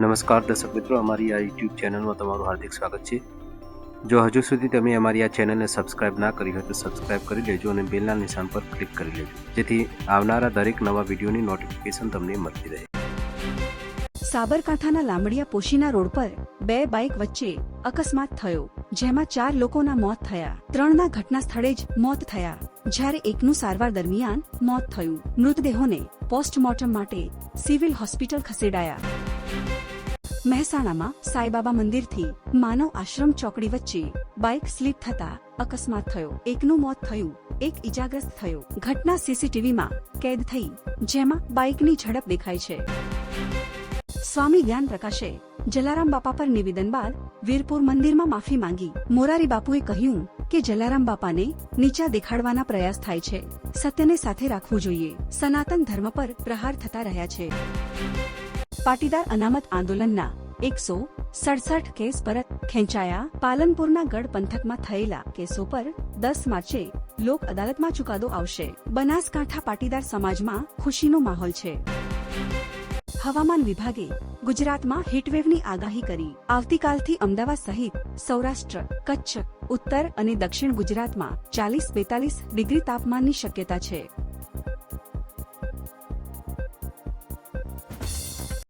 નમસ્કાર દર્શક મિત્રો, અમારી આ યુટ્યુબ ચેનલમાં તમારું હાર્દિક સ્વાગત છે. જો હજુ સુધી તમે અમારી આ ચેનલને સબસ્ક્રાઇબ ના કરી હોય તો સબસ્ક્રાઇબ કરી લેજો અને બેલના નિશાન પર ક્લિક કરી લેજો. જેથી આવનારા દરેક નવા વિડીયોની નોટિફિકેશન તમને મળતી રહે. સાબરકાંઠાના લાંબડિયા પોશીના રોડ પર બે બાઇક વચ્ચે અકસ્માત થયો, જેમાં ચાર લોકોના મોત થયા. ત્રણના ઘટના સ્થળે જ મોત થયા. જ્યારે એકનું સારવાર દરમિયાન મોત થયું. મૃતદેહોને પોસ્ટમોર્ટમ માટે સિવિલ હોસ્પિટલ ખસેડાયા. મહેસાણામાં સાઈબાબા મંદિરથી માનવ આશ્રમ ચોકડી વચ્ચે બાઇક સ્લીપ થતા અકસ્માત થયો. એકનું મોત થયું, એક ઇજાગ્રસ્ત થયો. ઘટના સીસીટીવીમાં કેદ થઈ, જેમાં બાઇકની ઝડપ દેખાય છે. સ્વામી જ્ઞાન પ્રકાશે જલારામ બાપા પર નિવેદન બાદ વીરપુર મંદિરમાં માફી માંગી. મોરારી બાપુએ કહ્યું કે જલારામ બાપાને નીચા દેખાડવાના પ્રયાસ થાય છે. સત્યને સાથે રાખવું જોઈએ. સનાતન ધર્મ પર પ્રહાર થતા રહ્યા છે. પાટીદાર અનામત આંદોલનના એકસો સડસઠ કેસ પરત ખેંચાયા. પાલનપુરના ગઢ પંથકમાં થયેલા કેસો પર દસ માર્ચે લોક અદાલતમાં ચુકાદો આવશે. બનાસકાંઠા પાટીદાર સમાજમાં ખુશીનો માહોલ છે. હવામાન વિભાગે ગુજરાતમાં હીટવેવની આગાહી કરી. આવતીકાલથી અમદાવાદ સહિત સૌરાષ્ટ્ર, કચ્છ, ઉત્તર અને દક્ષિણ ગુજરાતમાં ચાલીસ બેતાલીસ ડિગ્રી તાપમાનની શક્યતા છે.